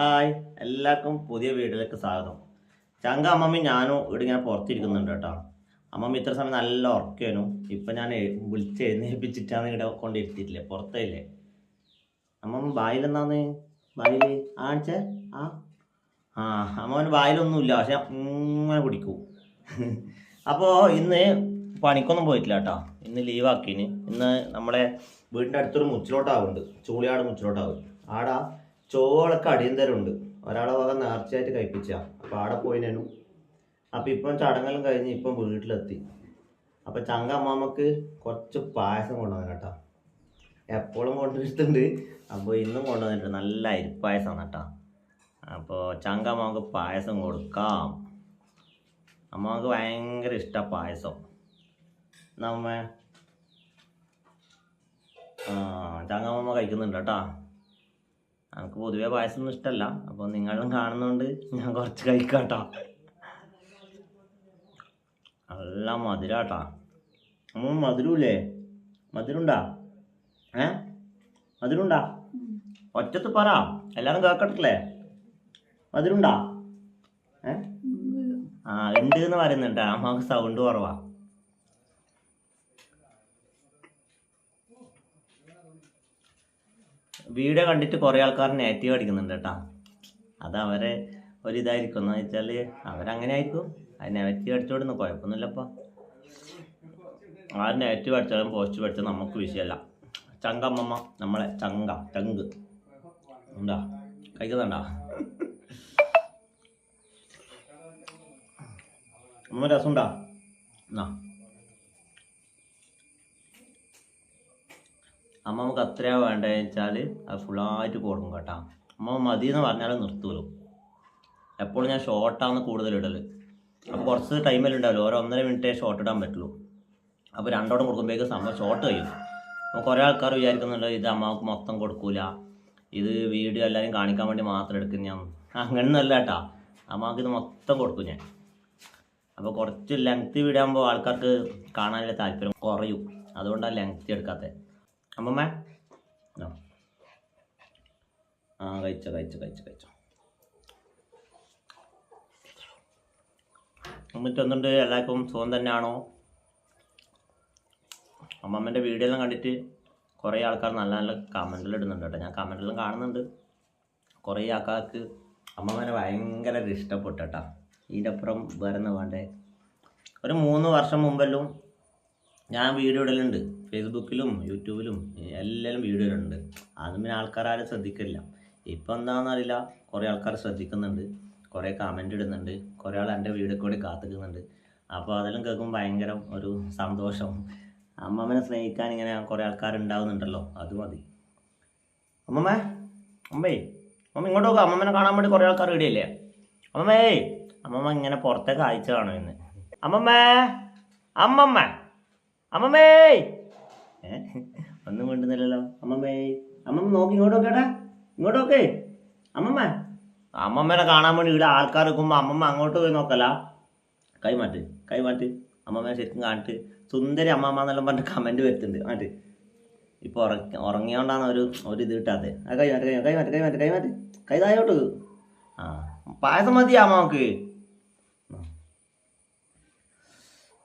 Hi എല്ലാവർക്കും പുതിയ വീഡിയോയിലേക്ക് സ്വാഗതം. ചങ്ക അമ്മമ്മ ഞാനും ഇവിടെ ഇങ്ങനെ പുറത്തിരിക്കുന്നുണ്ട് കേട്ടോ. അമ്മമ്മ ഇത്ര സമയം നല്ല ഉറക്കേനു. ഇപ്പം ഞാൻ വിളിച്ച് എഴുന്നേൽപ്പിച്ചിട്ടാണ് ഇവിടെ കൊണ്ടിരുത്തിയിട്ടില്ലേ? പുറത്തല്ലേ അമ്മമ്മ ബായിലെന്താന്ന് ബായിൽ ആണിച്ചേ ആ. ആ അമ്മമ്മന് ബായിലൊന്നുമില്ല പക്ഷെ ഇങ്ങനെ പിടിക്കൂ. അപ്പോൾ ഇന്ന് പണിക്കൊന്നും പോയിട്ടില്ല കേട്ടോ. ഇന്ന് ലീവാക്കിന് ഇന്ന് നമ്മളെ വീടിന്റെ അടുത്തൊരു മുച്ചിലോട്ടാവുന്നുണ്ട് ചൂളിയാട് മുച്ചിലോട്ടാവും ആടാ ചോളൊക്കെ അടിയന്തരമുണ്ട് ഒരാളെ വക നേർച്ചയായിട്ട് കഴിപ്പിച്ച. അപ്പോൾ ആടെ പോയിനു അപ്പോൾ ഇപ്പം ചടങ്ങെല്ലാം കഴിഞ്ഞ് ഇപ്പം വീട്ടിലെത്തി. അപ്പോൾ ചങ്ക അമ്മാമ്മക്ക് കുറച്ച് പായസം കൊണ്ടുവന്നു കേട്ടോ. എപ്പോഴും കൊണ്ടുവരുത്തുണ്ട് അപ്പോൾ ഇന്നും കൊണ്ടുവന്നിട്ടുണ്ട്. നല്ല അരിപ്പായസമാണ് കേട്ടോ. അപ്പോൾ ചങ്ക അമ്മാമ്മക്ക് പായസം കൊടുക്കാം. അമ്മാമ്മക്ക് ഭയങ്കര ഇഷ്ടമാണ് പായസം. നമ്മ ചങ്ങമ്മ കഴിക്കുന്നുണ്ട് കേട്ടോ. നമുക്ക് പൊതുവെ പായസം ഒന്നും ഇഷ്ടമല്ല അപ്പോൾ നിങ്ങളും കാണുന്നതുകൊണ്ട് ഞാൻ കുറച്ച് കഴിക്കാട്ടോ. കേട്ടോ നല്ല മധുരാട്ടാ. നമ്മൾ മധുരമില്ലേ മധുരമുണ്ടാ ഏ? മധുരമുണ്ടാ ഒറ്റത്ത് പറ. എല്ലാരും കേക്കട്ടില്ലേ മധുരമുണ്ടാ ഏ? ആ ഉണ്ട് എന്ന് പറയുന്നുണ്ട്. അമ്മയ്ക്ക് സൗണ്ട് കുറവാ. വീഡിയോ കണ്ടിട്ട് കുറേ ആൾക്കാർ നെഗറ്റീവ് അടിക്കുന്നുണ്ട് കേട്ടോ. അത് അവരെ ഒരിതായിരിക്കും. എന്ന് വെച്ചാൽ അവരങ്ങനെ ആയിരിക്കും അത് നെഗറ്റീവ് അടിച്ചോടുന്നു. കുഴപ്പമൊന്നുമില്ലപ്പോൾ ആ നെഗറ്റീവ് അടിച്ചാലും പോസിറ്റീവ് അടിച്ചാലും നമുക്ക് വിഷയമല്ല. ചങ്കമ്മമ്മ നമ്മളെ ചങ്ക ചങ്ക്. ഉണ്ടാ? കഴിക്കുന്നുണ്ടാ? അമ്മ രസമുണ്ടാ? എന്നാ. അമ്മ നമുക്ക് എത്രയാ വേണ്ടതെന്ന് വെച്ചാൽ അത് ഫുള്ളായിട്ട് കൊടുക്കും കേട്ടോ. അമ്മ മതി എന്ന് പറഞ്ഞാൽ നിർത്തുമല്ലോ എപ്പോഴും ഞാൻ ഷോർട്ടാണ് കൂടുതൽ ഇടൽ അപ്പോൾ കുറച്ച് ടൈമിൽ ഉണ്ടാവില്ല ഓരോ ഒന്നര മിനിറ്റേ ഷോർട്ട് ഇടാൻ പറ്റുള്ളൂ. അപ്പോൾ രണ്ടോടം കൊടുക്കുമ്പോഴേക്കും സംഭവം ഷോർട്ട് കഴിയും. അപ്പോൾ കുറേ ആൾക്കാർ വിചാരിക്കുന്നുണ്ട് ഇത് അമ്മയ്ക്ക് മൊത്തം കൊടുക്കൂല. ഇത് വീഡിയോ എല്ലാവരും കാണിക്കാൻ വേണ്ടി മാത്രം എടുക്കുന്ന ഞാൻ. അങ്ങനെയൊന്നുമല്ല കേട്ടാ. അമ്മയ്ക്ക് ഇത് മൊത്തം കൊടുക്കും ഞാൻ. അപ്പോൾ കുറച്ച് ലെങ്ത് വിടാകുമ്പോൾ ആൾക്കാർക്ക് കാണാനുള്ള താല്പര്യം കുറയും. അതുകൊണ്ടാണ് ലെങ്ത് എടുക്കാത്തത് അമ്മമ്മ? ആ. കഴിച്ചോ കഴിച്ചോ കഴിച്ചോ കഴിച്ചോ. എന്നിട്ട് എന്തുണ്ട് എല്ലാവർക്കും സുഖം തന്നെയാണോ? അമ്മമ്മന്റെ വീഡിയോ എല്ലാം കണ്ടിട്ട് കുറേ ആൾക്കാർ നല്ല നല്ല കമന്റിൽ ഇടുന്നുണ്ട് കേട്ടോ. ഞാൻ കമന്റിലും കാണുന്നുണ്ട്. കുറേ ആൾക്കാർക്ക് അമ്മമ്മനെ ഭയങ്കര ഇഷ്ടപ്പെട്ടു കേട്ടോ. ഇതിന്റെ അപ്പുറം വേറെ വേണ്ടേ? ഒരു മൂന്ന് വർഷം മുമ്പെല്ലാം ഞാൻ വീഡിയോ ഇടലുണ്ട്. ഫേസ്ബുക്കിലും യൂട്യൂബിലും എല്ലാവരും വീഡിയോ ഉണ്ട് അതും പിന്നെ ആൾക്കാർ ആരും ശ്രദ്ധിക്കില്ല ഇപ്പം എന്താണെന്നറിയില്ല കുറേ ആൾക്കാർ ശ്രദ്ധിക്കുന്നുണ്ട്. കുറേ കമന്റ് ഇടുന്നുണ്ട്. കുറേ ആൾ എന്റെ വീഡിയോ കൂടി കാത്തിക്കുന്നുണ്ട്. അപ്പോൾ അതെല്ലാം കേൾക്കുമ്പോൾ ഭയങ്കര ഒരു സന്തോഷം. അമ്മമ്മനെ സ്നേഹിക്കാൻ ഇങ്ങനെ കുറേ ആൾക്കാരുണ്ടാവുന്നുണ്ടല്ലോ അത് മതി. അമ്മമ്മേ അമ്മേ അമ്മ ഇങ്ങോട്ട് നോക്കുക അമ്മമ്മനെ കാണാൻ വേണ്ടി കുറേ ആൾക്കാർ ഇടയില്ലേ അമ്മമ്മേ അമ്മമ്മ ഇങ്ങനെ പുറത്തേക്ക് അയച്ചതാണോ ഇന്ന് അമ്മമ്മേ അമ്മമ്മ അമ്മമ്മേ ഏ? ഒന്നും കൊണ്ടുവന്നില്ലല്ലോ അമ്മമ്മേ അമ്മമ്മ നോക്കി ഇങ്ങോട്ട് നോക്കേട്ടാ ഇങ്ങോട്ട് നോക്കേ. അമ്മമ്മ. അമ്മമ്മേനെ കാണാൻ വേണ്ടി ഇവിടെ ആൾക്കാർ നിൽക്കുമ്പോൾ അമ്മമ്മ അങ്ങോട്ട് പോയി നോക്കല. കൈമാറ്റ് കൈമാറ്റ് അമ്മമ്മേനെ ശരിക്കും കാണിട്ട് സുന്ദരി അമ്മമ്മ എന്നെല്ലാം പറഞ്ഞിട്ട് കമന്റ് വരുത്തുന്നുണ്ട്. മാറ്റ്. ഇപ്പോൾ ഉറങ്ങി ഉറങ്ങിയോണ്ടാണ് ഒരു ഒരു ഇത് കിട്ടാത്തത് ആ കൈമാറ്റ് കൈമാറ്റ് കൈമാറ്റ് കൈമാറ്റ് കൈമാറ്റ് കൈതായോട്ട് ആ പായസം മതിയാ അമ്മയ്ക്ക്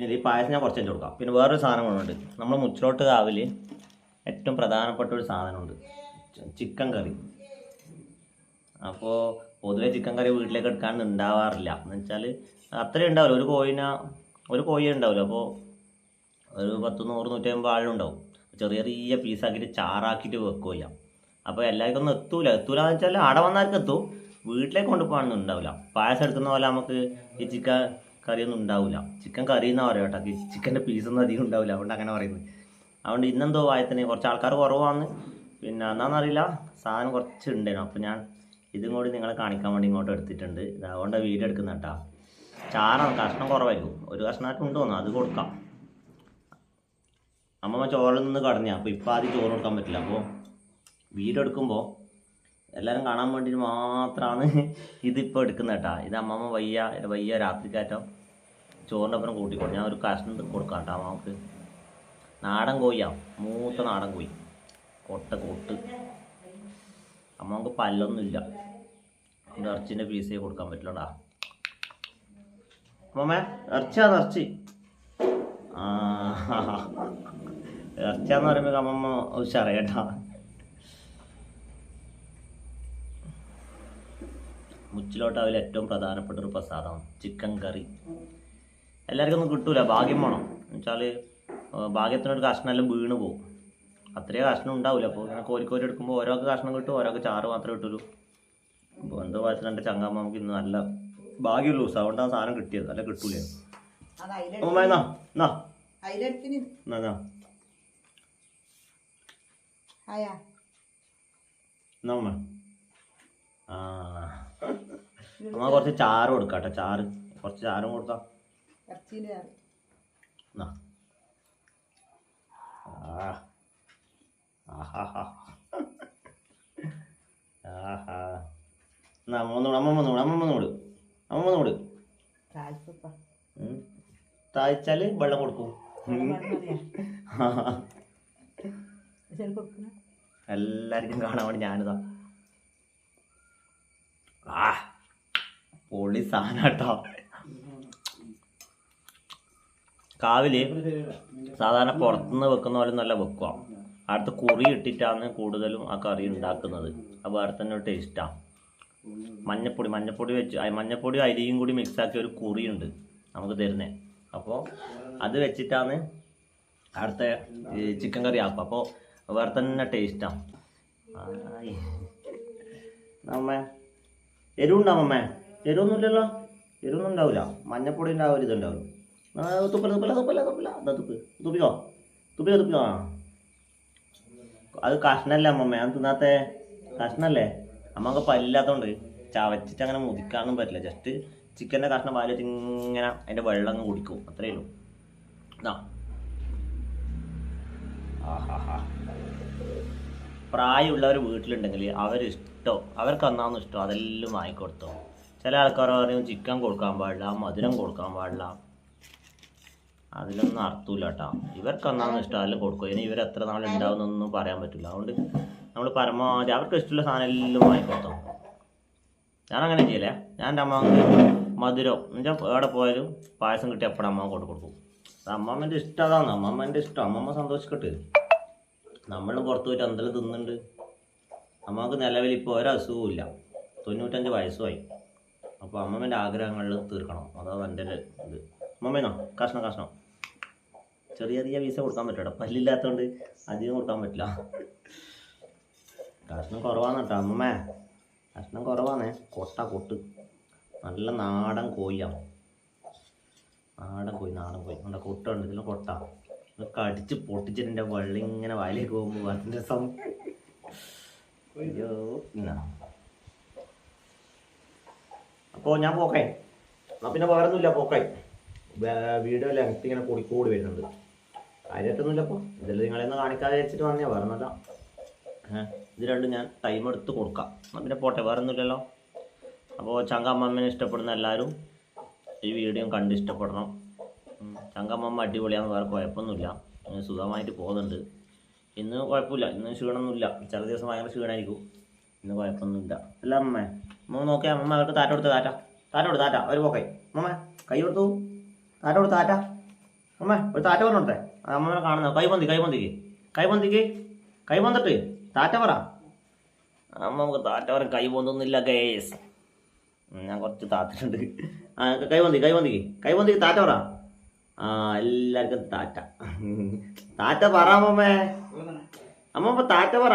പിന്നെ ഈ പായസം ഞാൻ കുറച്ച് കൊടുക്കാം പിന്നെ വേറൊരു സാധനം കൂടെ നമ്മൾ മുച്ചിലോട്ട് കാവിൽ ഏറ്റവും പ്രധാനപ്പെട്ട ഒരു സാധനമുണ്ട്. Chicken curry. അപ്പോൾ പൊതുവേ ചിക്കൻ കറി വീട്ടിലേക്ക് എടുക്കാൻ ഉണ്ടാവാറില്ല. എന്ന് വെച്ചാൽ അത്രയും ഉണ്ടാവില്ല. ഒരു കോഴിന ഒരു കോഴി ഉണ്ടാവില്ല. അപ്പോൾ ഒരു പത്ത് നൂറ് നൂറ്റമ്പത് ആളുണ്ടാവും. ചെറിയ ചെറിയ പീസാക്കിയിട്ട് ചാറാക്കിയിട്ട് വെക്കുക ചെയ്യാം. അപ്പോൾ എല്ലാവർക്കും ഒന്നും എത്തൂല. എത്തൂല എന്ന് വെച്ചാൽ അവിടെ വന്നവർക്ക് എത്തും വീട്ടിലേക്ക് കൊണ്ടുപോകാനൊന്നും ഉണ്ടാവില്ല. പായസം എടുക്കുന്ന പോലെ നമുക്ക് ഈ ചിക്കൻ കറിയൊന്നും ഉണ്ടാവില്ല ചിക്കൻ കറി എന്നാ പറയാം കേട്ടോ. ചിക്കന്റെ പീസൊന്നും അധികം ഉണ്ടാവില്ല അതുകൊണ്ട് അങ്ങനെ പറയുന്നത്. അതുകൊണ്ട് ഇന്നെന്തോ വായത്തിന് കുറച്ച് ആൾക്കാർ കുറവാന്ന് പിന്നെ എന്നാന്നറിയില്ല സാധനം കുറച്ച് ഉണ്ടായിരുന്നു അപ്പോൾ ഞാൻ ഇതും കൂടി നിങ്ങളെ കാണിക്കാൻ വേണ്ടി ഇങ്ങോട്ട് എടുത്തിട്ടുണ്ട്. അതുകൊണ്ട് വീഡിയോ എടുക്കുന്ന കേട്ടോ. ചാറാണ്. കഷ്ണം കുറവായിരിക്കും. ഒരു കഷ്ണമായിട്ട് ഉണ്ട് തോന്നുന്നു. അത് കൊടുക്കാം. അമ്മമ്മ ചോറിൽ നിന്ന് കടഞ്ഞ അപ്പോൾ ഇപ്പം ആദ്യം ചോറ് കൊടുക്കാൻ പറ്റില്ല. അപ്പോൾ വീഡിയോ എടുക്കുമ്പോൾ എല്ലാവരും കാണാൻ വേണ്ടിയിട്ട് മാത്രമാണ് ഇതിപ്പോൾ എടുക്കുന്നത് കേട്ടോ ഇത് അമ്മമ്മ വയ്യ വയ്യ രാത്രിക്കാറ്റം ചോറിന്റെ ഒപ്പം കൂട്ടിക്കൊടുക്കും ഞാൻ ഒരു കഷ്ണം കൊടുക്കാം കേട്ടോ അമ്മയ്ക്ക് നാടൻ കോഴിയാ. മൂത്ത നാടൻ കോഴി. കൊട്ട കൊട്ട്. അമ്മയ്ക്ക് പല്ലൊന്നുമില്ല. എന്റെ ഇറച്ചിന്റെ പീസേ കൊടുക്കാൻ പറ്റില്ലടാ. അമ്മമ്മേ ഇറച്ചിയാണ് ഇറച്ചി? ഇറച്ചിയാന്ന് പറയുമ്പോൾ അമ്മമ്മ ഉഷാറേട്ടാ മുച്ചിലോട്ട് അതിൽ ഏറ്റവും പ്രധാനപ്പെട്ട ഒരു പ്രസാദമാണ്. Chicken curry. എല്ലാവർക്കും ഒന്നും കിട്ടൂല ഭാഗ്യം വേണം. എന്നുവെച്ചാൽ ഭാഗ്യത്തിനൊരു കഷ്ണമെല്ലാം വീണ് പോകും അത്രേ കഷ്ണം ഉണ്ടാവില്ല അപ്പോൾ ഇങ്ങനെ കോരി കോരി എടുക്കുമ്പോൾ ഓരോക്ക് കഷ്ണം കിട്ടും ഓരോക്ക് ചാറ് മാത്രമേ കിട്ടുള്ളൂ അപ്പോൾ എന്തോ വയസ്സിൽ എന്റെ ചങ്ങാമ്മ നമുക്ക് ഇന്ന് നല്ല ഭാഗ്യമുള്ളൂ ദിവസം. അതുകൊണ്ടാണ് സാധനം കിട്ടിയത്. അല്ല കിട്ടൂലേ. എന്നാ എന്നാ. എന്നാ എന്നാ. ആ. അമ്മ കുറച്ച് ചാറ് കൊടുക്കാം കേട്ടോ ചാറ്. കുറച്ച് ചാറും കൊടുക്കാം ഇറച്ചിന്റെ കറി എന്നാ ആ ആഹാ ആഹാ. എന്നാ അമ്മ ഒന്നുകൂടെ അമ്മ ഒന്നുകൂടെ അമ്മ ഒന്നുകൂടെ അമ്മ ഒന്നുകൂടെ താല്പപ്പ ഉം. താഴ്ച്ചാൽ വെള്ളം കൊടുക്കും. എല്ലാവർക്കും കാണാൻ വേണ്ടി ഞാനിതാ. ആ പൊളി സാധനട്ടോ. കാവിൽ സാധാരണ പുറത്തുനിന്ന് വെക്കുന്ന പോലെ നല്ല വെക്കുക അടുത്ത് കുറി ഇട്ടിട്ടാണ് കൂടുതലും ആ കറി ഉണ്ടാക്കുന്നത്. അത് വേറെ തന്നെ ഒരു ടേസ്റ്റാണ് മഞ്ഞപ്പൊടി മഞ്ഞപ്പൊടി വെച്ച് മഞ്ഞപ്പൊടി അരിയും കൂടി മിക്സ് ആക്കിയ ഒരു കുറിയുണ്ട് നമുക്ക് തരുന്നേ. അപ്പോൾ അത് വെച്ചിട്ടാണ് അടുത്ത ചിക്കൻ കറി ആക്കുക. അപ്പോൾ വേറെ തന്നെ ടേസ്റ്റാണ് അമ്മേ എരിവുണ്ടാവും എരിവൊന്നുമില്ലല്ലോ. എരിവൊന്നും ഉണ്ടാവില്ല മഞ്ഞപ്പൊടി ഉണ്ടാവും ഇതുണ്ടാവും. ആ, തുപ്പല തുപ്പല തുപ്പല തുപ്പല. എന്താ തുപ്പ്. തുപ്പിക്കോ? തുപ്പിക്കോ തുപ്പിക്കോ? ആ. അത് കഷ്ണല്ലേ അമ്മമ്മ. ഞാൻ തിന്നാത്തെ? കഷ്ണല്ലേ? അമ്മയ്ക്ക് പല്ലാത്തോണ്ട് ചവച്ചിട്ട് അങ്ങനെ മുതിക്കാനൊന്നും പറ്റില്ല. ജസ്റ്റ് ചിക്കന്റെ കഷ്ണം പാൽ വെച്ച് ഇങ്ങനെ അതിന്റെ വെള്ളം അങ്ങ് കുടിക്കും. അത്രയേ ഉള്ളൂ. ഇതാ. പ്രായമുള്ളവർ വീട്ടിലുണ്ടെങ്കിൽ അവരിഷ്ടോ. അവർക്ക് അന്നാന്ന് ഇഷ്ടം. അതെല്ലാം വാങ്ങിക്കൊടുത്തോ. ചില ആൾക്കാർ പറയും ചിക്കൻ കൊടുക്കാൻ പാടില്ല മധുരം കൊടുക്കാൻ പാടില്ല. അതിലൊന്നും അർത്ഥമില്ല കേട്ടോ ഇവർക്ക് എന്താണെന്ന് ഇഷ്ടം അതെല്ലാം കൊടുക്കും. ഇനി ഇവരെത്ര നാൾ ഉണ്ടാവുന്നൊന്നും പറയാൻ പറ്റില്ല അതുകൊണ്ട് നമ്മൾ പരമാവധി അവർക്ക് ഇഷ്ടമുള്ള സാധനം എല്ലാം വാങ്ങിക്കൊടുത്തോ ഞാൻ അങ്ങനെ ചെയ്യലേ. ഞാൻ എന്റെ അമ്മയ്ക്ക് മധുരം എന്നുവെച്ചാൽ എവിടെ പോയാലും പായസം കിട്ടി എപ്പോഴും അമ്മ കൊണ്ട് കൊടുക്കും. അമ്മമ്മേന്റെ ഇഷ്ടം അതാണ്. അമ്മമ്മേന്റെ ഇഷ്ടം. അമ്മമ്മ സന്തോഷിക്കട്ടെ. നമ്മൾ പുറത്ത് പോയിട്ട് എന്തെല്ലാം തിന്നുന്നുണ്ട്? അമ്മയ്ക്ക് നിലവിൽ ഇപ്പോൾ ഒരസുഖവും ഇല്ല. തൊണ്ണൂറ്റഞ്ച് വയസ്സുമായി. അപ്പോൾ അമ്മമ്മേന്റെ ആഗ്രഹങ്ങളിൽ തീർക്കണം. അതാണ് എന്റെ ഇത്. അമ്മമ്മേനോ? കഷ്ണം കഷ്ണം. ചെറിയ ചെറിയ പീസ കൊടുക്കാൻ പറ്റും പല്ലില്ലാത്തതുകൊണ്ട് അധികം കൊടുക്കാൻ പറ്റില്ല. കഷ്ണം കുറവാണ് കേട്ടോ അമ്മമ്മേ. കഷ്ണം കുറവാണ് കൊട്ട കൊട്ട്. നല്ല നാടൻ കോഴിയാണ് നാടൻ കോഴി നാടൻ കോഴി. നമ്മുടെ കൊട്ടുണ്ട് ഇതിൽ കൊട്ട. ഇതൊക്കെ അടിച്ച് പൊട്ടിച്ചിട്ട് വെള്ളം ഇങ്ങനെ വായിലേക്ക് പോകുമ്പോൾ അതിന്റെ സമയം അയ്യോ ഇന്ന. അപ്പോൾ ഞാൻ പോക്കേ. എന്നാൽ പിന്നെ വേറെ ഒന്നുമില്ല വീഡിയോ ലെങ്ത് ഇങ്ങനെ കൂടിക്കൂടി കൂടി വരുന്നുണ്ട്. കാര്യമായിട്ടൊന്നുമില്ല അപ്പോൾ ഇതെല്ലാം നിങ്ങളെന്ന് കാണിക്കാതെ വെച്ചിട്ട് വന്നേ വേറെ ഒന്നല്ല ഇത് രണ്ടും ഞാൻ ടൈം എടുത്ത് കൊടുക്കാം. എന്നാൽ പിന്നെ പോട്ടെ വേറെ ഒന്നുമില്ലല്ലോ അപ്പോൾ ചങ്കമ്മമ്മനെ ഇഷ്ടപ്പെടുന്ന എല്ലാവരും ഈ വീഡിയോ കണ്ട് ഇഷ്ടപ്പെടണം. ചങ്കമ്മമ്മ അടിപൊളിയാന്ന് വേറെ കുഴപ്പമൊന്നുമില്ല. സുഖമായിട്ട് പോകുന്നുണ്ട്. ഇന്ന് കുഴപ്പമില്ല ഇന്ന് ക്ഷീണമൊന്നുമില്ല. ചില ദിവസം ഭയങ്കര ക്ഷീണമായിരിക്കും ഇന്ന് കുഴപ്പമൊന്നുമില്ല. അല്ല അമ്മേ? അമ്മ നോക്കിയാൽ അമ്മ അവർക്ക് താറ്റ കൊടുത്ത് താറ്റ. താറ്റ കൊടുത്ത് താറ്റ. ഒരു പോക്കേ. അമ്മ കൈ കൊടുത്തു. താറ്റ കൊടുത്ത് താറ്റ. അമ്മ ഒരു താറ്റ പറഞ്ഞോട്ടെ അമ്മനെ കാണുന്ന കൈ പൊന്തി കൈ പൊന്തിക്ക്. കൈ പൊന്തിക്ക്. കൈ പൊന്തിട്ട് താറ്റ പറ. അമ്മ നമുക്ക് താറ്റ പറ കൈ കേസ് ഞാൻ കുറച്ച് താത്തിട്ടുണ്ട്. ആ കൈ പൊന്തി കൈ പൊന്തിക്ക്. കൈ പൊന്തിക്ക് താറ്റ പറ. ആ എല്ലാവർക്കും താറ്റ. താറ്റ പറ അമ്മമ്മേ. അമ്മമ്മ താറ്റ പറ.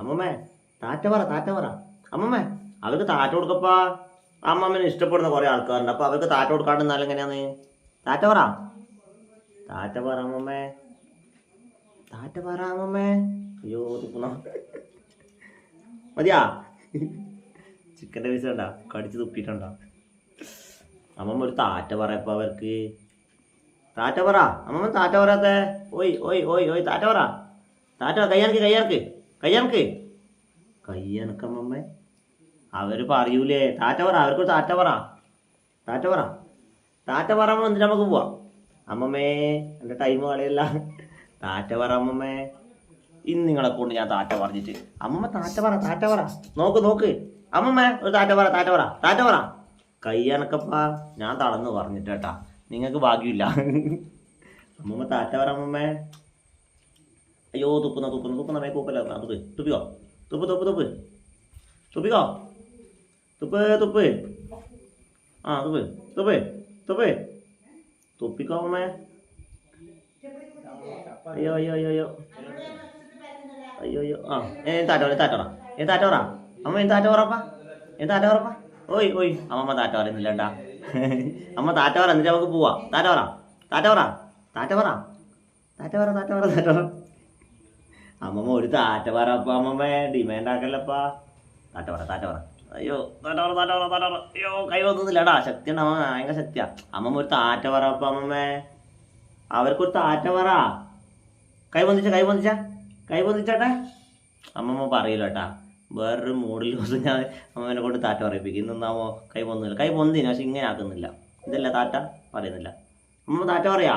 അമ്മമ്മേ താറ്റ പറ താറ്റ പറ. അമ്മമ്മേ അവർക്ക് താറ്റ കൊടുക്കപ്പാ. അമ്മമ്മനെ ഇഷ്ടപ്പെടുന്ന കുറേ ആൾക്കാരുണ്ട്. അപ്പൊ അവർക്ക് താറ്റ കൊടുക്കാണ്ട് എന്നാൽ എങ്ങനെയാന്ന്? താറ്റ പറ. താറ്റ പറ അമ്മമ്മേ താറ്റ പറ അമ്മമ്മേ അയ്യോ തുപ്പുന്ന മതിയാ? ചിക്കന്റെ പീസ് കണ്ട? കടിച്ച് തുപ്പിയിട്ടുണ്ടോ? അമ്മമ്മ ഒരു താറ്റ പറയപ്പോ അവർക്ക്. താറ്റ പറ. അമ്മമ്മ താറ്റ പറയാത്തേ. ഓയ് ഓയ് ഓയ് ഓയ് താറ്റ പറ. താറ്റ കയ്യാർക്ക് കയ്യാർക്ക് കയ്യാർക്ക് കയ്യാനക്ക് അമ്മമ്മ അവർ പറയൂലേ. താറ്റ പറ അവർക്ക് താറ്റ പറ. താറ്റ പറ. താറ്റ പറ എന്നിട്ട് നമുക്ക് പോവാം. അമ്മമ്മേ എന്റെ ടൈം കളയല്ല താറ്റ പറ അമ്മമ്മേ. ഇന്ന് നിങ്ങളെ കൊണ്ട് ഞാൻ താറ്റ പറഞ്ഞിട്ട്. അമ്മമ്മ താറ്റ പറ താറ്റ പറ. നോക്ക് നോക്ക്. അമ്മമ്മേ ഒരു താറ്റ പറ താറ്റ പറ താറ്റ പറ. കയ്യാനക്കപ്പാ ഞാൻ തളർന്ന് പറഞ്ഞിട്ടേട്ടാ. നിങ്ങൾക്ക് ഭാഗ്യമില്ല. അമ്മമ്മ താറ്റ പറ അമ്മമ്മേ. അയ്യോ തുപ്പുന്ന തുപ്പുന്ന തുപ്പുന്ന മേ കൂപ്പല്ല തുപ്പ് തുപ്പിക്കോ? തുപ്പ് തുപ്പ് തുപ്പ്. തുപ്പിക്കോ? തുപ്പ് തുപ്പ്. ആ തുപ്പ് തുപ്പ് തുപ്പ്. തുപ്പിക്കോമേ. അയ്യോ അയ്യോ അയ്യോ അയ്യോ. അയ്യോ അയ്യോ. ആ ഏ താറ്റ പറ താറ്റ പറ ഏ താറ്റ അമ്മ ഏ താറ്റോറപ്പാ ഏ താറ്റോറപ്പാ ഓയ് ഓയ്. അമ്മമ്മ താറ്റ പറയുന്നില്ലണ്ടാ അമ്മ താറ്റോറ എന്നിട്ട് നമുക്ക് പോവാ. താറ്റ പറ താറ്റ താറ്റോറ താറ്റോറ താറ്റോറ താറ്റ പറ താറ്റ പറ താറ്റ പറ അമ്മമ്മ ഒരു താറ്റ പറപ്പാ അമ്മമ്മ. ഡിമാൻഡ് ആക്കല്ലപ്പാ പറ താറ്റ പറ അയ്യോ പറ പറ താറ്റ പറ അയ്യോ കൈ വന്നില്ലടാ ശക്തി ഉണ്ട്? അമ്മ ഭയങ്കര ശക്തിയാ. അമ്മമ്മ ഒരു താറ്റ അപ്പൊ അമ്മമ്മേ. അവർക്കൊരു താറ്റ പറ. കൈ വന്നിച്ച കൈ വന്നിച്ച കൈ വന്നിച്ചാട്ടെ അമ്മമ്മ പറയില്ല കേട്ടാ. വേറൊരു മൂഡിൽ ദിവസം ഞാൻ അമ്മമ്മനെ കൊണ്ട് താറ്റ പറയിപ്പിക്കും. ഇന്നൊന്നാമോ കൈ പൊന്നില്ല. കൈ പൊന്തിന് പക്ഷെ ഇങ്ങനെ ആക്കുന്നില്ല. ഇതല്ല താറ്റ? പറയുന്നില്ല. അമ്മ താറ്റ പറയാ?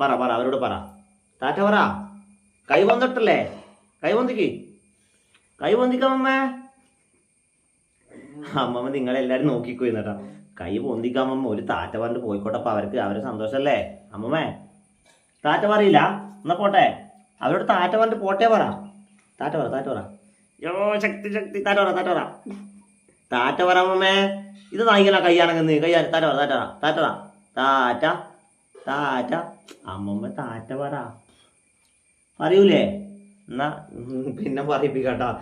പറ പറ അവരോട് പറ. താറ്റ പറ. കൈ വന്നിട്ടല്ലേ കൈ വന്നിക്ക് കൈ പൊന്തിക്കാമമ്മേ അമ്മമ്മ നിങ്ങളെല്ലാരും നോക്കിക്കോയിന്നേട്ടാ കൈ പൊന്തിക്കാമ്മ ഒരു താറ്റ പറഞ്ഞിട്ട് അപ്പൊ അവർക്ക് അവർ സന്തോഷല്ലേ? അമ്മമ്മേ താറ്റ പറയില്ല? എന്നാ പോട്ടെ. അവരോട് താറ്റ പറഞ്ഞിട്ട് പോട്ടെ പറ. താറ്റ പറ താറ്റ പറ. യോ ശക്തി ശക്തി. താറ്റ പറ താറ്റ പറ. താറ്റ പറ അമ്മമ്മേ. ഇത് നായിക്കല കയ്യാണെന്ന്. കയ്യാ താറ്റ പറ താറ്റ പറ. താറ്റ പറ. താറ്റ താറ്റ. അമ്മമ്മ താറ്റ പറ. പറയൂലേ? എന്നാ പിന്നെ പറയിപ്പിക്കട്ടോ.